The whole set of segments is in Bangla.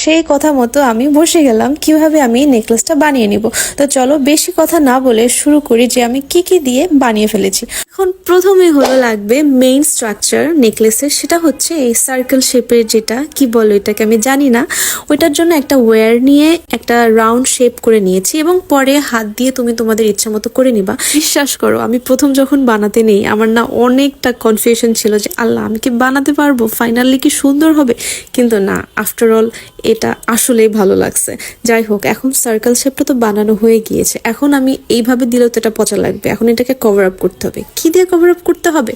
সেই কথা মতো আমি বসে গেলাম, কীভাবে আমি নেকলেসটা বানিয়ে নিব? তো চলো বেশি কথা না বলে শুরু করি যে আমি কি কি দিয়ে বানিয়ে ফেলেছি। এখন প্রথমে হলো লাগবে মেইন স্ট্রাকচার নেকলেসের সেটা হচ্ছে এই সার্কেল শেপের যেটা, কি বলো এটাকে আমি জানি না। ওইটার জন্য একটা ওয়্যার নিয়ে একটা রাউন্ড শেপ করে নিয়েছি এবং পরে হাত দিয়ে তুমি তোমাদের ইচ্ছা মতো করে নিবা। বিশ্বাস করো, আমি প্রথম যখন বানাতে নেই, আমার না অনেকটা কনফিউশন ছিল যে, আল্লাহ, আমি কি বানাতে পারব? ফাইনালি কি সুন্দর হবে? কিন্তু না আফটার অল এটা আসলেই ভালো লাগছে। যাই হোক, এখন সার্কেল শেপটা তো বানানো হয়ে গিয়েছে। এখন আমি এইভাবে দিলেও তো এটা পচা লাগবে। এখন এটাকে কভার আপ করতে হবে। কি দিয়ে কভার আপ করতে হবে?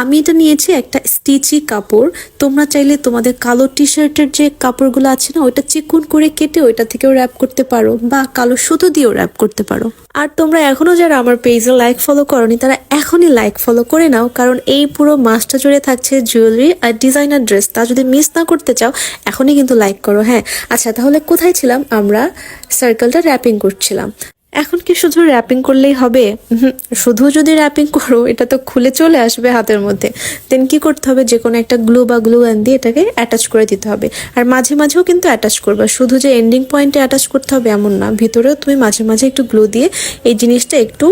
আমি এটা নিয়েছি একটা স্টিচি কাপড়। তোমরা চাইলে তোমাদের কালো টি শার্টের যে কাপড়গুলো আছে না, ওইটা চিকুন করে কেটে ওইটা থেকেও র্যাপ করতে পারো বা কালো সুতো দিয়েও র্যাপ করতে পারো। আর তোমরা এখনও যারা আমার পেজে লাইক ফলো করনি, তারা এখনই লাইক ফলো করে নাও। কারণ এই পুরো মাসটা জুড়ে থাকছে জুয়েলারি আর ডিজাইনার ড্রেস তা যদি মিস না করতে চাও, এখনই কিন্তু লাইক করো হ্যাঁ? আচ্ছা তাহলে কোথায় ছিলাম? আমরা সার্কেলটা র্যাপিং করছিলাম। এখন কি শুধু র্যাপিং করলেই হবে? শুধু যদি র্যাপিং করো, এটা তো খুলে চলে আসবে হাতের মধ্যে। দেন কি করতে হবে? যে কোনো একটা গ্লু বা গ্লু অ্যান দিয়ে এটাকে অ্যাটাচ করে দিতে হবে। আর মাঝে মাঝেও কিন্তু অ্যাটাচ করবে। শুধু যে এন্ডিং পয়েন্টে অ্যাটাচ করতে হবে এমন না। ভিতরেও তুমি মাঝে মাঝে একটু গ্লু দিয়ে এই জিনিসটা একটু,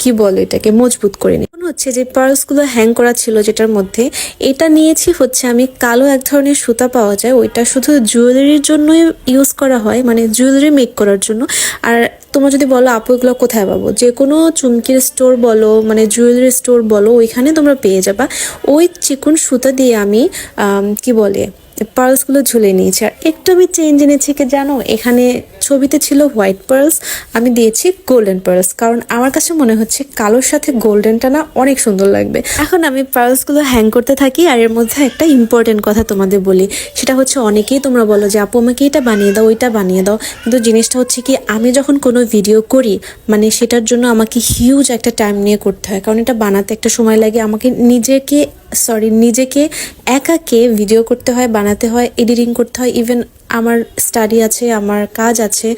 কি বলে এটাকে, মজবুত করে মনে হচ্ছে যে পার্লসগুলো হ্যাং করা ছিল যেটার মধ্যে এটা নিয়েছি হচ্ছে আমি কালো এক ধরনের সুতা পাওয়া যায় ওইটা শুধু জুয়েলারির জন্যই ইউজ করা হয় মানে জুয়েলারি মেক করার জন্য। আর তোমরা যদি বলো আপু এগুলো কোথায় পাবো? যে কোনো চুমকির স্টোর বলো মানে জুয়েলারি স্টোর বলো ওইখানে তোমরা পেয়ে যাবা। ওই চিকুন সুতা দিয়ে আমি আম, কি বলে পার্লসগুলো ঝুলে নিয়েছি। আর একটু আমি চেঞ্জ এনেছি কি জানো? এখানে ছবিতে ছিল হোয়াইট পার্লস, আমি দিয়েছি গোল্ডেন পার্লস। কারণ আমার কাছে মনে হচ্ছে কালোর সাথে গোল্ডেনটা না অনেক সুন্দর লাগবে। এখন আমি পার্লসগুলো হ্যাং করতে থাকি, আর এর মধ্যে একটা ইম্পর্টেন্ট কথা তোমাদের বলি। সেটা হচ্ছে অনেকেই তোমরা বলো যে, আপু, আমাকে এটা বানিয়ে দাও, ওইটা বানিয়ে দাও। কিন্তু জিনিসটা হচ্ছে কি, আমি যখন কোনো ভিডিও করি মানে সেটার জন্য আমাকে হিউজ একটা টাইম নিয়ে করতে হয়। কারণ এটা বানাতে একটা সময় লাগে, আমাকে নিজেকে সরি নিজেকে একাকে ভিডিও করতে হয়, বানাতে হয় এডিটিং করতে হয় ইভেন আমার স্টাডি আছে, আমার কাজ আছে,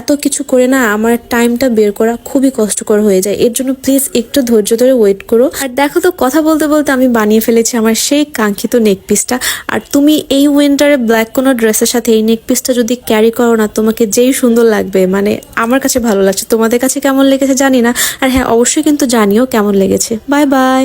এত কিছু করে না আমার টাইমটা বের করা খুবই কষ্টকর হয়ে যায়। এর জন্য প্লিজ একটু ধৈর্য ধরে ওয়েট করো। আর দেখো তো, কথা বলতে বলতে আমি বানিয়ে ফেলেছি আমার সেই কাঙ্ক্ষিত নেক পিসটা আর তুমি এই উইন্টারে ব্ল্যাক কোনো ড্রেসের সাথে এই নেক পিসটা যদি ক্যারি করো না, তোমাকে যেই সুন্দর লাগবে মানে আমার কাছে ভালো লাগছে। তোমাদের কাছে কেমন লেগেছে জানি না। আর হ্যাঁ অবশ্যই কিন্তু জানিও কেমন লেগেছে। Bye bye